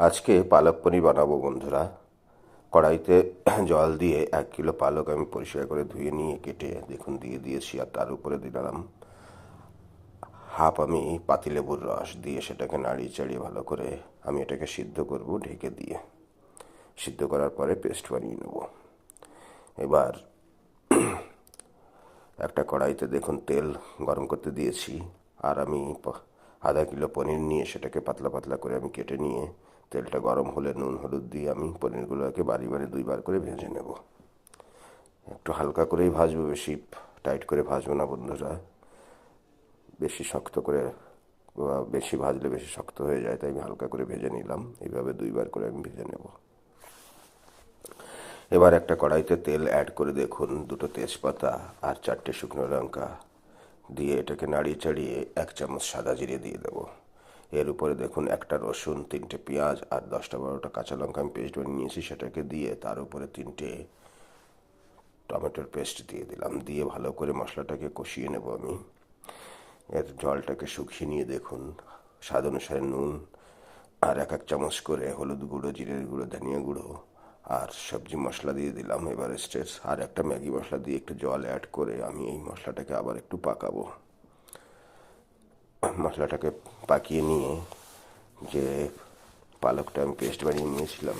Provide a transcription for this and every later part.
আজকে পালক পনির বানাবো বন্ধুরা। কড়াইতে জল দিয়ে এক কিলো পালক আমি পরিষ্কার করে ধুয়ে নিয়ে কেটে দেখুন দিয়ে দিয়েছি আর তার উপরে দিলাম হাফ আমি পাতিলেবুর রস দিয়ে সেটাকে নাড়িয়ে চাড়িয়ে ভালো করে আমি এটাকে সিদ্ধ করব ঢেকে দিয়ে। সিদ্ধ করার পরে পেস্ট বানিয়ে নেব। এবার একটা কড়াইতে দেখুন তেল গরম করতে দিয়েছি। আর আমি আধা কিলো পনির নিয়ে সেটাকে পাতলা পাতলা করে আমি কেটে নিয়ে তেলটা গরম হলে নুন, হলুদ দিয়ে আমি পনিরগুলোকে বাড়ি বাড়ি দুইবার করে ভেজে নেব। একটু হালকা করেই ভাজবো, বেশি টাইট করে ভাজবো না বন্ধুরা। বেশি শক্ত করে, বা বেশি ভাজলে বেশি শক্ত হয়ে যায়, তাই আমি হালকা করে ভেজে নিলাম। এইভাবে দুইবার করে আমি ভেজে নেব। এবার একটা কড়াইতে তেল অ্যাড করে দেখুন, দুটো তেজপাতা আর চারটে শুকনো লঙ্কা। দিয়ে এটাকে নাড়িয়ে চাড়িয়ে এক চামচ সাদা জিরে দিয়ে দেবো। এর উপরে দেখুন একটা রসুন, তিনটে পেঁয়াজ আর দশটা বারোটা কাঁচা লঙ্কা আমি পেস্ট বানিয়ে নিয়েছি, সেটাকে দিয়ে তার উপরে তিনটে টমেটোর পেস্ট দিয়ে দিলাম। দিয়ে ভালো করে মশলাটাকে কষিয়ে নেব আমি। এর জলটাকে শুকিয়ে নিয়ে দেখুন, স্বাদ অনুসারে নুন আর এক এক চামচ করে হলুদ গুঁড়ো, জিরের গুঁড়ো, ধনিয়া গুঁড়ো আর সবজি মশলা দিয়ে দিলাম এভারেস্টের। আর একটা ম্যাগি মশলা দিয়ে একটু জল অ্যাড করে আমি এই মশলাটাকে আবার একটু পাকাবো। মশলাটাকে পাকিয়ে নিয়ে যে পালকটা আমি পেস্ট বানিয়ে নিয়েছিলাম,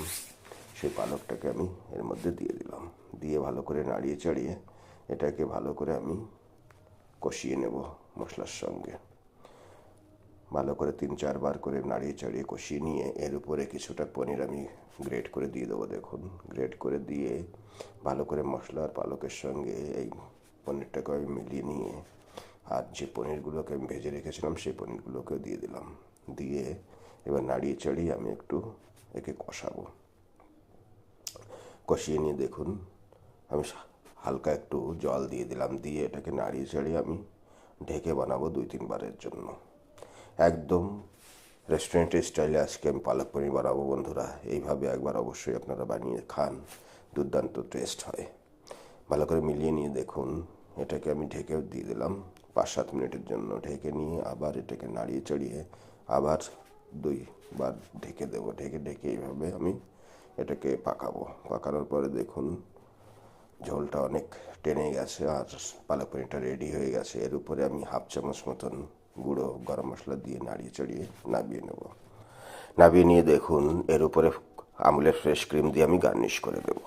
সেই পালকটাকে আমি এর মধ্যে দিয়ে দিলাম। দিয়ে ভালো করে নাড়িয়ে চাড়িয়ে এটাকে ভালো করে আমি কষিয়ে নেব মশলার সঙ্গে। ভালো করে তিন চারবার করে নাড়িয়ে চাড়িয়ে কষিয়ে নিয়ে এর উপরে কিছুটা পনির আমি গ্রেট করে দিয়ে দেবো দেখুন। গ্রেট করে দিয়ে ভালো করে মশলা আর পালকের সঙ্গে এই পনিরটাকে আমি মিলিয়ে নিয়ে আর যে পনিরগুলোকে আমি ভেজে রেখেছিলাম, সেই পনিরগুলোকেও দিয়ে দিলাম। দিয়ে এবার নাড়িয়ে চাড়িয়ে আমি একটু একে কষাবো। কষিয়ে নিয়ে দেখুন, আমি হালকা একটু জল দিয়ে দিলাম। দিয়ে এটাকে নাড়িয়ে চাড়িয়ে আমি ঢেকে বানাবো দুই তিনবারের জন্য। একদম রেস্টুরেন্টের স্টাইলে আজকে আমি পালক পনির বানাবো বন্ধুরা। এইভাবে একবার অবশ্যই আপনারা বানিয়ে খান। দুর্দান্ত টেস্ট হয়। ভালো করে মিলিয়ে নিয়ে দেখুন। এটাকে আমি ঢেকে দিয়ে দিলাম। পাঁচ সাত মিনিটের জন্য ঢেকে নিয়ে আবার এটাকে নাড়িয়ে চড়িয়ে আবার দুইবার ঢেকে দেবো। ঢেকে ঢেকে এইভাবে আমি এটাকে পাকাবো। পাকানোর পরে দেখুন, ঝোলটা অনেক টেনে গেছে আর পালক পনিরটা রেডি হয়ে গেছে। এর উপরে আমি হাফ চামচ মতন গুঁড়ো গরম মশলা দিয়ে নাড়িয়ে চড়িয়ে নাবিয়ে নেব। নামিয়ে নিয়ে দেখুন, এর উপরে আমুলের ফ্রেশ ক্রিম দিয়ে আমি গার্নিশ করে দেবো।